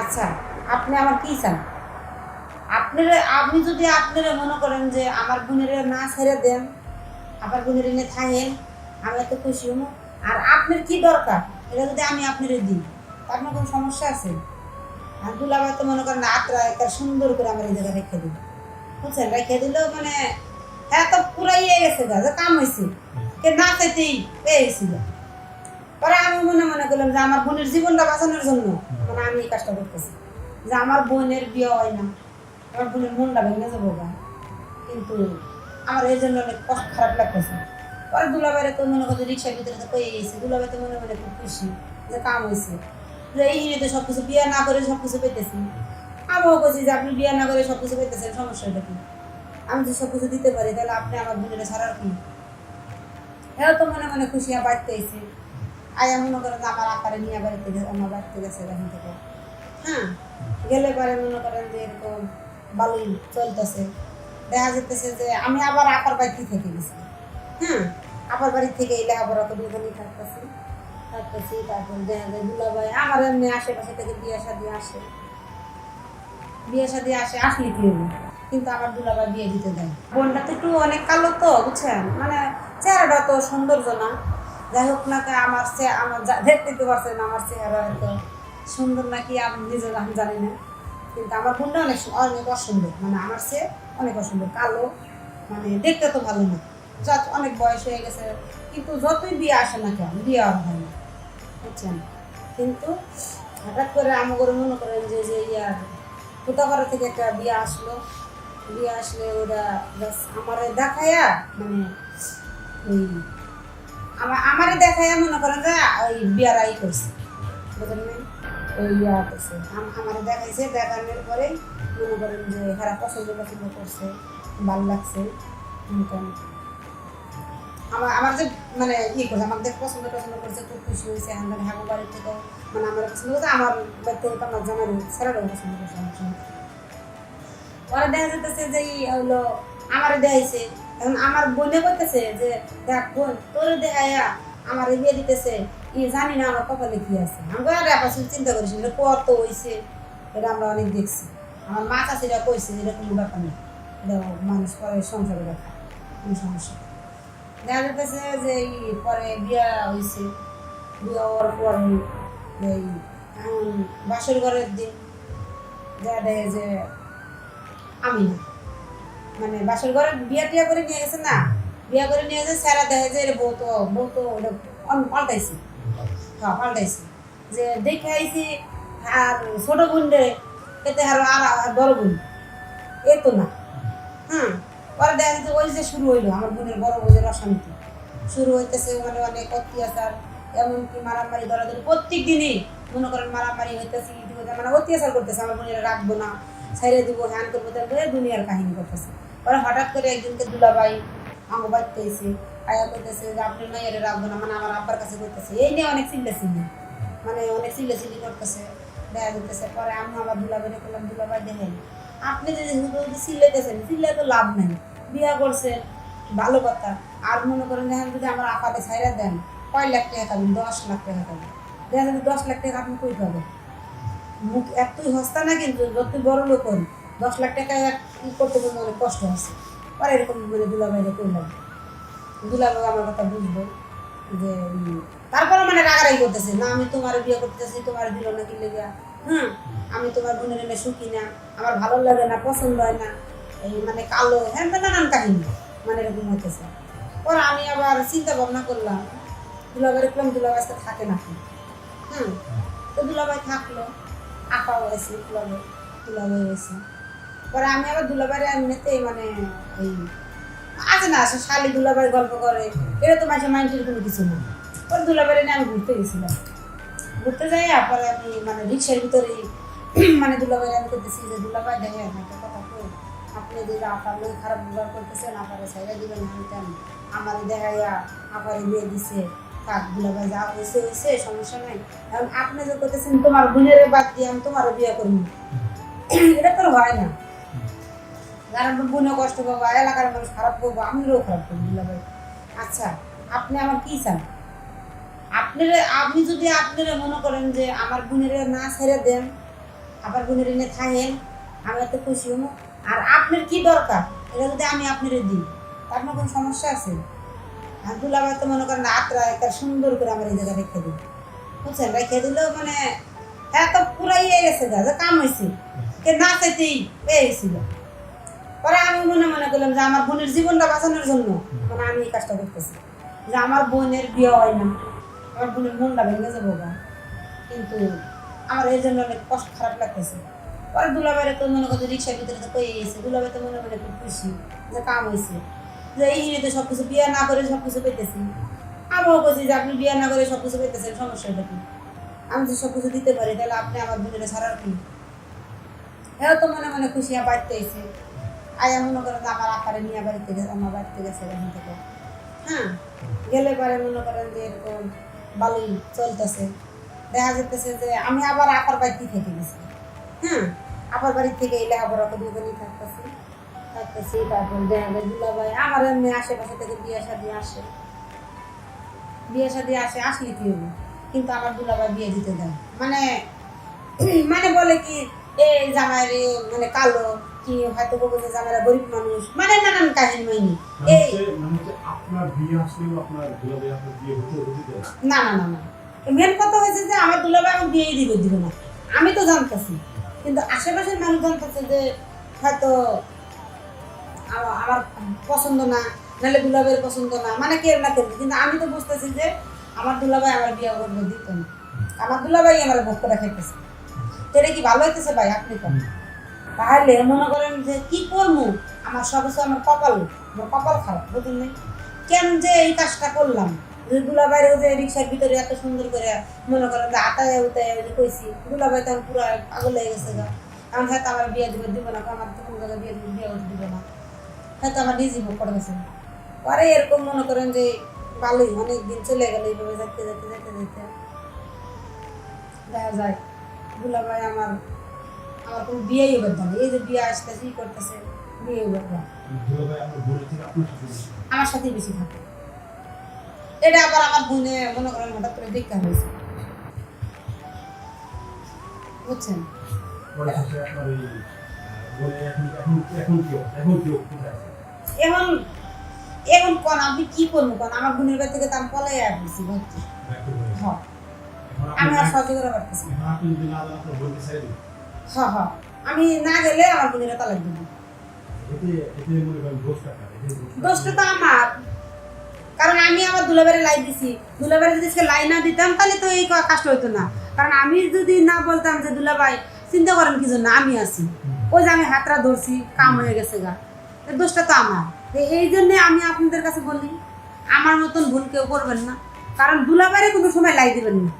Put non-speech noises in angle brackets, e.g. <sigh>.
আচ্ছা আপনি আমার কি চান? আপনার, আপনি যদি আপনারা মনে করেন যে আমার বোনের না ছেড়ে দেন, আমার বোনের এনে থাকেন, আমি এত খুশি হব। আর আপনার কি দরকার? এটা যদি আমি আপনার দিই আপনার কোনো সমস্যা আছে? আর দুলাভাই তো মনে করেন আত্রা একটা সুন্দর করে আমার এই জায়গায় রেখে দিল। বুঝছেন? রেখে দিলেও মানে হ্যাঁ তো পুরাই ইয়ে গেছে যে কাম হয়েছে কে না চাইতেই পেয়েছিল পরে আমি মনে মনে করলাম যে আমার বোনের জীবনটা বাঁচানোর জন্য মানে আমি এই কাজটা করতেছি। যে আমার বোনের বিয়ে হয় না, আমার বোনের মনটা ভেঙে যাব গা। কিন্তু আমার এই জন্য অনেক কষ্ট, খারাপ লাগতেছে। পরে দুলাবাইরে তো মনে করছে রিক্সার ভিতরে তো পেয়ে গেছে দুলাবাই তো মনে মনে খুব খুশি যে কাম হয়েছে। যে এই নিয়ে তো সব কিছু বিয়ে না করে সব কিছু পেতেছি। আমিও বলছি যে আপনি বিয়ে না করে সব কিছু পেতেছেন সমস্যাটা কি? আমি যদি সব কিছু দিতে পারি, তাহলে আপনি আমার বোনের ছাড়ার কি? হ্যাঁ তো মনে মনে খুশি আর বাড়তে এসে আয়া মনে করেন আমার আকারে নিয়ে আমার বাড়িতে গেছে থেকে। হ্যাঁ গেলে পরে মনে করেন যে এরকম চলতেছে। দেখা যেতেছে যে আমি আবার আপার বাড়িতে থেকে গেছি। হ্যাঁ আপার বাড়ি থেকে থাকতেছি থাকতেছি তারপর দেখা যায় আমার এমনি আশেপাশে থেকে বিয়ে শাদি আসে। বিয়ে শাদি আসে, আসলে কি কিন্তু আমার দুলাভাই বিয়ে দিতে দেয়। বোনটা তো একটু অনেক কালো তো, বুঝছেন? মানে চেহারাটা তো সৌন্দর্য না। যাই হোক না কেন আমার সে, আমার দেখতে তো পারছেন আমার চেহারা এত সুন্দর নাকি আমি নিজের আমি জানি না। কিন্তু আমার বোনটা অনেক অনেক অসুন্দর। মানে আমার সে অনেক অসুন্দর। কালো মানে দেখতে তো ভালো না। যত অনেক বয়স হয়ে গেছে। কিন্তু যতই বিয়ে আসে না কেন, বিয়ে হয় না। বুঝছেন? কিন্তু হঠাৎ করে আমাকে মনে করেন যে যে ইয়ার কোথাপাড়া থেকে একটা বিয়ে আসলো। বিয়ে আসলে ওরা আমারে দেখায়া মানে আমার আমারে দেখায়া মনে করেন যে, ওই বিয়ার আই করছে ওই ইয়া আমারে দেখাইছে, দেখানোর পরে মনে করেন যে, হেরা পছন্দ পছন্দ করছে, ভালো লাগছে আমার আমার যে মানে ই করছে, আমার দেখ পছন্দ টছন্দ করছে, খুব খুশি হয়েছে আমাদের হাগু বাড়ির থেকে মানে আমার পছন্দ করছে আমার থেকে আমার জামাই ছেলেরাও পছন্দ করছে আমার ওরা দেখা যেতেছে যে হলো, আমার দেখাইছে এখন আমার বোনে বলতেছে যে, দেখ বোন, তোর দেখাইয়া আমার বিয়ে দিতেছে। ই জানি না আমার কপালে কি আছে। আমি আরে চিন্তা করিস এটা কত হয়েছে এটা আমরা অনেক দেখছি। আমার মা চাষিরা কইছে এটা কোনো ব্যাপার নেই এটা মানুষ পরে সংসারে দেখা কোনো সমস্যা দেখা যেতেছে যে পরে বিয়া হয়েছে বিয়া হওয়ার পরে এই বাসর ঘরের দিন। দেখে যে, আমি না। মানে বাসর ঘরে বিয়া টিয়া করে নিয়ে গেছে না, বিয়া করে নিয়ে গেছে স্যারা দেখে যে বউ তো বউ তো পাল্টাইছে। হ্যাঁ পাল্টাইছে। যে দেখে আইছি, আর ছোট বোন রে, এতে আর আর বড় বোন। এ তো না। হ্যাঁ পরে দেখা যাচ্ছে ওই যে শুরু হইল, আমার বোনের বড় বোনের অশান্তি শুরু হইতেছে মানে অনেক অত্যাচার, এমনকি মারামারি ধরাধরি প্রত্যেক দিনই মনে করেন মারামারি হইতেছে মানে অত্যাচার করতেছে, আমার বোনের রাখব না, ছেড়ে দিব, হ্যান করব দুনিয়ার কাহিনী করতেছে। পরে হঠাৎ করে একজনকে দুলাবাই আঙ্গ বাড়তে এসে আয়া করতেছে যে আপনি মেয়ের রাখব না মানে আমার আব্বার কাছে করতেছে এই নিয়ে অনেক চিল্লা চিল্লি মানে অনেক চিল্লা চিল্লি করতেছে, দেখা যেতেছে পরে আমি আমার দুলাবাই করলাম দুলাবাই দেখেন, আপনি যদি চিল্লাইতেছেন চিল্লাই তো লাভ নেই, বিয়া করছেন ভালো কথা, আর মনে করেন দেখেন যদি আমার আপাতে ছাইরা দেন, কয় লাখ টাকা পাবেন দশ লাখ টাকা পাবেন দেখা যাবে দশ লাখ টাকা আপনি কই পাবেন? মুখ এতই হস্তা না কিন্তু যত বড় লোক দশ লাখ টাকা ই করতে কিন্তু অনেক কষ্ট আছে পরে এরকম মানে দুলাভাইরে করলাম দুলাভাই আমার কথা বুঝব যে তারপরে মানে রাগারাগি করতেছে, না, আমি তোমার বিয়ে করতেছি, তোমার দিল না কি লেগে? হুম, আমি তোমার বোনের এনে সুখী না, আমার ভালো লাগে না, পছন্দ হয় না। এই মানে কালো হ্যাঁ তো নানান কাহিনী মানে এরকম হইতেছে। পরে আমি আবার চিন্তা ভাবনা করলাম দুলাভাই দেখলাম দুলাভাই আজকে থাকে নাকি? হুম, তো দুলাভাই থাকল আঁকাও এসে দুলাভাই দুলাভাই এসে পরে আমি আবার দুলাভাইরে এমনিতেই মানে আছে না শালি দুলাভাই গল্প করে এটা তো মাঝে মাইন্ডের কোনো কিছু না। পরে দুলাভাইরে নিয়ে আমি ঘুরতে গেছিলাম। ঘুরতে যাই পরে আমি মানে রিক্সার ভিতরে <clears throat> মানে দুলাভাই আমি করতেছি যে দুলাভাই দেখে একটা কথা কই, আপনি যদি আপনার লোক খারাপ ব্যবহার করতেছেন, আপনারা ছেড়ে দিবেন হানতেন আমার দেখাইয়া আপারে বিয়ে দিছে। থাক দুলাভাই যা হয়েছে হয়েছে সমস্যা নাই। আপনি যে করতেছেন তোমার বোনের বাদ দিয়ে আমি তোমারও বিয়ে করব। <clears throat> এটা তো হয় না। কারণ বোনও কষ্ট পাবো এলাকার মানুষ খারাপ করব আমিও খারাপ করব দুলাভাই আচ্ছা আপনি আমার কি চান? আপনারা আপনি যদি আপনারা মনে করেন যে আমার বোনের না ছেড়ে দেন আবার বোনের এনে থাকেন আমি এত খুশি হব। আর আপনার কি দরকার? এটা যদি আমি আপনার দিই আপনার কোনো সমস্যা আছে? আর দুলাভাই তো মনে করেন আত্রা একটা সুন্দর করে আমার এই জায়গায় রেখে দিই বুঝছেন? রেখে দিলেও মানে হ্যাঁ তো পুরাই গেছে যে কাম হয়েছে কে না চাইতেই পেয়ে গেছিল পরে আমি মনে মনে করলাম যে আমার বোনের জীবনটা বাঁচানোর জন্য মানে আমি এই কাজটা করতেছি। যে আমার বোনের বিয়ে হয় না, আমার বোনের মনটা ভেঙে যাব গা। কিন্তু আমার এর জন্য অনেক কষ্ট, খারাপ লাগতেছে। পরে দুলাবাইরে তো মনে করছে রিক্সার ভিতরে তো পেয়ে গেছে। দুলাবাই তো মনে মনে খুব খুশি যে কাম হয়েছে। যে এই হিনে সব কিছু বিয়ে না করে সব কিছু পেতেছি। আমিও বলছি যে আপনি বিয়ে না করে সব কিছু পেতেছেন সমস্যাটা কি? আমি যদি সব কিছু দিতে পারি, তাহলে আপনি আমার বোনের ছাড়ার কি? হ্যাঁ তো মনে মনে খুশি বাড়িতে এসে আয়া মনে করেন যে আমার আকারে নিয়ে বাড়িতে গেছে, আমার বাড়িতে গেছে এখান থেকে। হ্যাঁ? গেলে পরে মনে করেন যে এরকম ভালোই চলতেছে। দেখা যেতেছে যে আমি আবার আপার বাড়িতে থেকে গেছি। হ্যাঁ? আপার বাড়ি থেকে এই লেখাপড়া করে ওখানেই থাকতেছি। থাকতেছি, তারপর দেখা যায় দুলাভাই আমার এমনি আশেপাশে থেকে বিয়ে শাদি আসে। বিয়ে শাদি আসে, আসলে কি হলো কিন্তু আমার দুলাভাই বিয়ে দিতে দেয়। মানে মানে বলে কি, এই জামাই মানে কালো কি হয়তো যে জামাইরা গরিব মানুষ? মানে নানান কাহিনী মানে এই মানে আপনার বিয়ে আসলেও আপনার দুলাভাই আপনার বিয়ে হতে হতে না। না না মেন কথা হয়েছে যে আমার দুলাভাই আমি বিয়ে দিবে দিব না। আমি তো জানতেছি। কিন্তু আশেপাশের মানুষ জানতেছে যে হয়তো আমার পছন্দ না নাহলে দুলাভাইয়ের পছন্দ না। মানে কেউ না কেউ কিন্তু আমি তো বুঝতেছি যে আমার দুলাভাই আমার বিয়ে করবে দিত না। আমার দুলাভাই আমার ভোগ করে খাইতেছে। তো এটা কি ভালো হইতেছে ভাই? আপনি তো তাহলে মনে করেন যে কি করব? আমার সবকিছু আমার কপাল আমার কপাল খারাপ, বুঝলেন নাই? কেন যে এই কাজটা করলাম? দুলাভাই যে রিক্সার ভিতরে এত সুন্দর করে মনে করেন যে আতায় উতায় ওই যে কইছি দুলাভাই তখন পুরো পাগল হয়ে গেছে গা। আমি হয়তো আমার বিয়ে দিবে, দিব না আমার তো কোনো জায়গায় বিয়ে দিবে, বিয়ে দিব না। হয়তো আমার নিজে ভোগ করে গেছে। পরে এরকম মনে করেন যে ভালোই, অনেক দিন চলে গেল এইভাবে যেতে যেতে যেতে যেতে দেখা যায় দুলাভাই আমার আমার কোনো বিয়েই করতে না এই যে বিয়ে আসতেছে, ই করতেছে বিয়ে করতে না। আমার সাথেই বেশি থাকে এটা আবার আমার বোনে মনে করেন হঠাৎ করে দেখতে হয়েছে বুঝছেন এখন এখন কি কি কোন আমি কি করব কোন আমার বোনের বাড়ি থেকে তো আমি পলাই আসছি বুঝছি। হ্যাঁ আমি আর সহ্য করে পারতেছি না। বোনকে ছেড়ে দিন। হ্যাঁ হ্যাঁ। আমি না গেলে আমার বোনের তালাক দিব দোষটা তো আমার। কারণ আমি আমার দুলাবারে লাই দিছি। দুলাবারে যদি লাই না দিতাম তাহলে তো এই কাজটা হইতো না। কারণ আমি যদি না বলতাম যে দুলাভাই চিন্তা করেন কি জন্য? আমি আছি। ওই যে আমি হাতটা ধরছি কাম হয়ে গেছে গা। দোষটা তো আমার। এই জন্যে আমি আপনাদের কাছে বলি আমার মতন ভুল কেউ করবেন না। কারণ দুলাবারে কোনো সময় লাই দিবেন না।